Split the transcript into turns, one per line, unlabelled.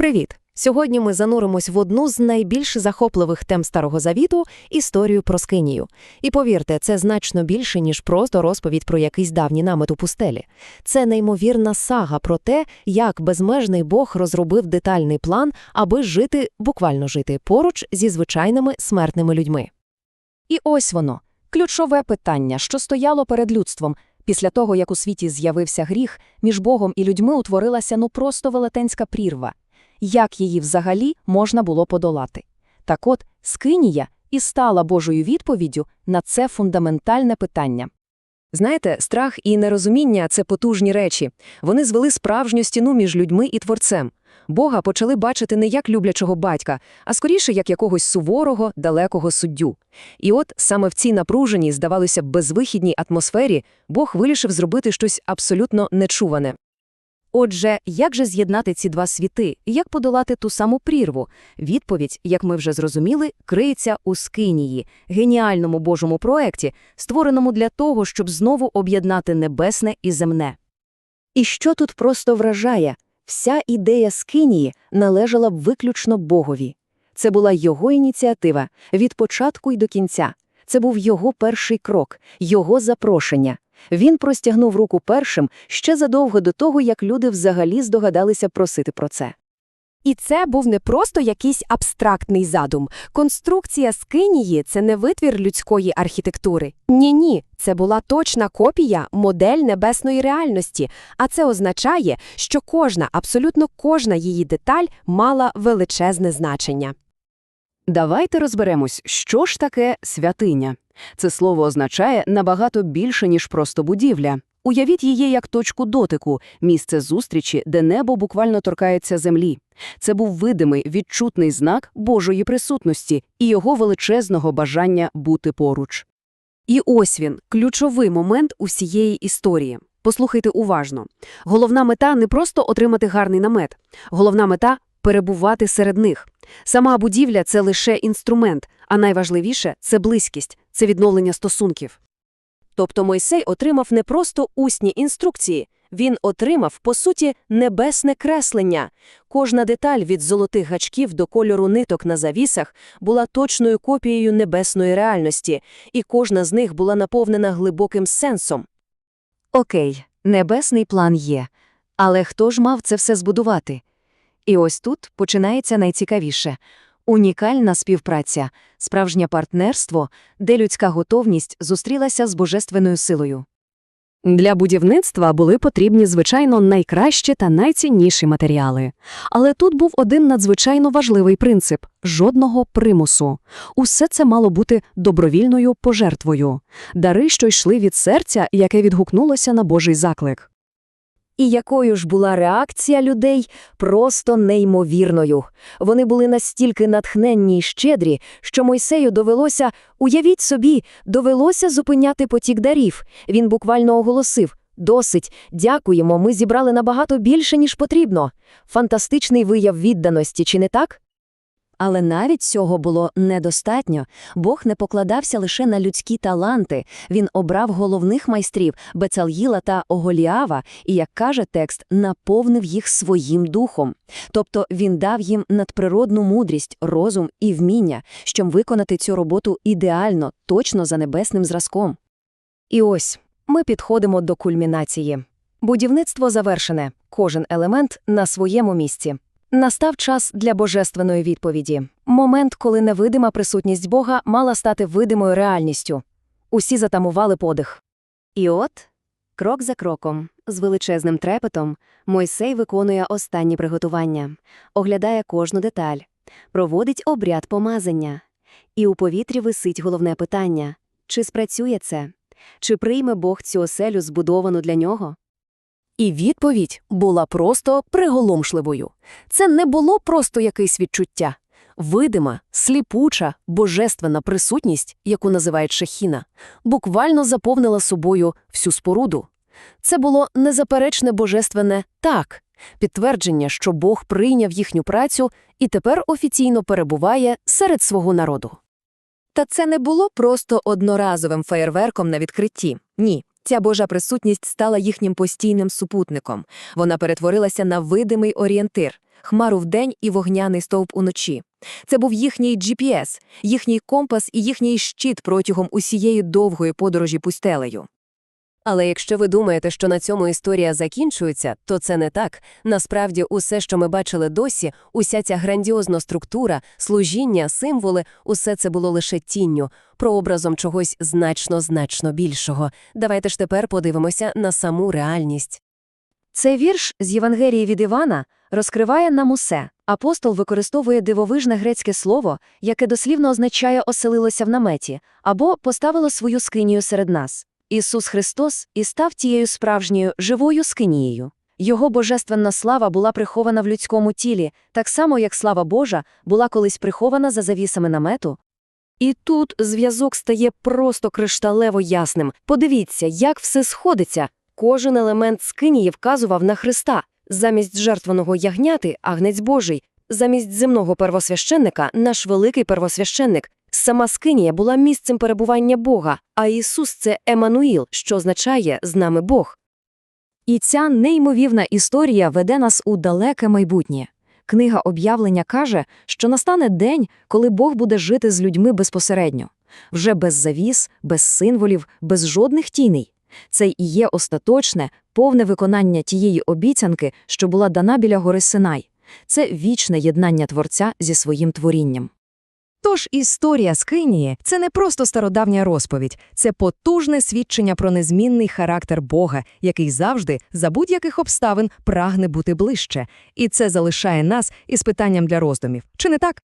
Привіт! Сьогодні ми зануримось в одну з найбільш захопливих тем Старого Завіту – історію про Скинію. І повірте, це значно більше, ніж просто розповідь про якийсь давній намет у пустелі. Це неймовірна сага про те, як безмежний Бог розробив детальний план, аби жити, буквально жити, поруч зі звичайними смертними людьми.
І ось воно – ключове питання, що стояло перед людством. Після того, як у світі з'явився гріх, між Богом і людьми утворилася ну просто велетенська прірва. Як її взагалі можна було подолати? Так от, Скинія і стала Божою відповіддю на це фундаментальне питання.
Знаєте, страх і нерозуміння – це потужні речі. Вони звели справжню стіну між людьми і творцем. Бога почали бачити не як люблячого батька, а скоріше як якогось суворого, далекого суддю. І от саме в цій напруженій, здавалося безвихідній атмосфері Бог вирішив зробити щось абсолютно нечуване.
Отже, як же з'єднати ці два світи, як подолати ту саму прірву? Відповідь, як ми вже зрозуміли, криється у Скинії, геніальному Божому проекті, створеному для того, щоб знову об'єднати небесне і земне.
І що тут просто вражає? Вся ідея Скинії належала б виключно Богові. Це була його ініціатива від початку й до кінця. Це був його перший крок, його запрошення. Він простягнув руку першим ще задовго до того, як люди взагалі здогадалися просити про це.
І це був не просто якийсь абстрактний задум. Конструкція скинії – це не витвір людської архітектури. Ні-ні, це була точна копія, модель небесної реальності, а це означає, що кожна, абсолютно кожна її деталь мала величезне значення.
Давайте розберемось, що ж таке святиня. Це слово означає набагато більше, ніж просто будівля. Уявіть її як точку дотику, місце зустрічі, де небо буквально торкається землі. Це був видимий, відчутний знак Божої присутності і його величезного бажання бути поруч.
І ось він, ключовий момент усієї історії. Послухайте уважно. Головна мета не просто отримати гарний намет. Головна мета – перебувати серед них. Сама будівля – це лише інструмент, а найважливіше – це близькість, це відновлення стосунків.
Тобто Мойсей отримав не просто усні інструкції, він отримав, по суті, небесне креслення. Кожна деталь від золотих гачків до кольору ниток на завісах була точною копією небесної реальності, і кожна з них була наповнена глибоким сенсом. Окей, небесний план є. Але хто ж мав це все збудувати? І ось тут починається найцікавіше – унікальна співпраця, справжнє партнерство, де людська готовність зустрілася з божественною силою.
Для будівництва були потрібні, звичайно, найкращі та найцінніші матеріали. Але тут був один надзвичайно важливий принцип – жодного примусу. Усе це мало бути добровільною пожертвою. Дари, що йшли від серця, яке відгукнулося на Божий заклик.
І якою ж була реакція людей, просто неймовірною. Вони були настільки натхненні й щедрі, що Мойсею довелося, уявіть собі, довелося зупиняти потік дарів. Він буквально оголосив «Досить, дякуємо, ми зібрали набагато більше, ніж потрібно». Фантастичний вияв відданості, чи не так? Але навіть цього було недостатньо. Бог не покладався лише на людські таланти. Він обрав головних майстрів Бецал'їла та Оголіава і, як каже текст, наповнив їх своїм духом. Тобто він дав їм надприродну мудрість, розум і вміння, щоб виконати цю роботу ідеально, точно за небесним зразком. І ось ми підходимо до кульмінації. Будівництво завершене, кожен елемент на своєму місці. Настав час для божественної відповіді. Момент, коли невидима присутність Бога мала стати видимою реальністю. Усі затамували подих. І от, крок за кроком, з величезним трепетом, Мойсей виконує останні приготування, оглядає кожну деталь, проводить обряд помазання. І у повітрі висить головне питання – чи спрацює це? Чи прийме Бог цю оселю, збудовану для нього?
І відповідь була просто приголомшливою. Це не було просто якесь відчуття. Видима, сліпуча, божественна присутність, яку називають шахіна, буквально заповнила собою всю споруду. Це було незаперечне божественне так, підтвердження, що Бог прийняв їхню працю і тепер офіційно перебуває серед свого народу.
Та це не було просто одноразовим феєрверком на відкритті. Ні. Ця Божа присутність стала їхнім постійним супутником. Вона перетворилася на видимий орієнтир. хмару вдень і вогняний стовп уночі. Це був їхній GPS, їхній компас і їхній щит протягом усієї довгої подорожі пустелею.
Але якщо ви думаєте, що на цьому історія закінчується, то це не так. Насправді, усе, що ми бачили досі, уся ця грандіозна структура, служіння, символи, усе це було лише тінню, прообразом чогось значно-значно більшого. Давайте ж тепер подивимося на саму реальність.
Цей вірш з Євангелії від Івана розкриває нам усе. Апостол використовує дивовижне грецьке слово, яке дослівно означає «оселилося в наметі» або «поставило свою скинію серед нас». Ісус Христос і став тією справжньою живою скинією. Його божественна слава була прихована в людському тілі, так само, як слава Божа була колись прихована за завісами намету. І тут зв'язок стає просто кришталево ясним. Подивіться, як все сходиться. Кожен елемент скинії вказував на Христа. Замість жертваного ягняти – агнець Божий, замість земного первосвященника – наш великий первосвященник. Сама скинія була місцем перебування Бога, а Ісус – це Еммануїл, що означає «з нами Бог». І ця неймовірна історія веде нас у далеке майбутнє. Книга об'явлення каже, що настане день, коли Бог буде жити з людьми безпосередньо. Вже без завіс, без символів, без жодних тіней. Це і є остаточне, повне виконання тієї обіцянки, що була дана біля гори Синай. Це вічне єднання Творця зі своїм творінням.
Тож історія Скинії – це не просто стародавня розповідь, це потужне свідчення про незмінний характер Бога, який завжди, за будь-яких обставин, прагне бути ближче. І це залишає нас із питанням для роздумів. Чи не так?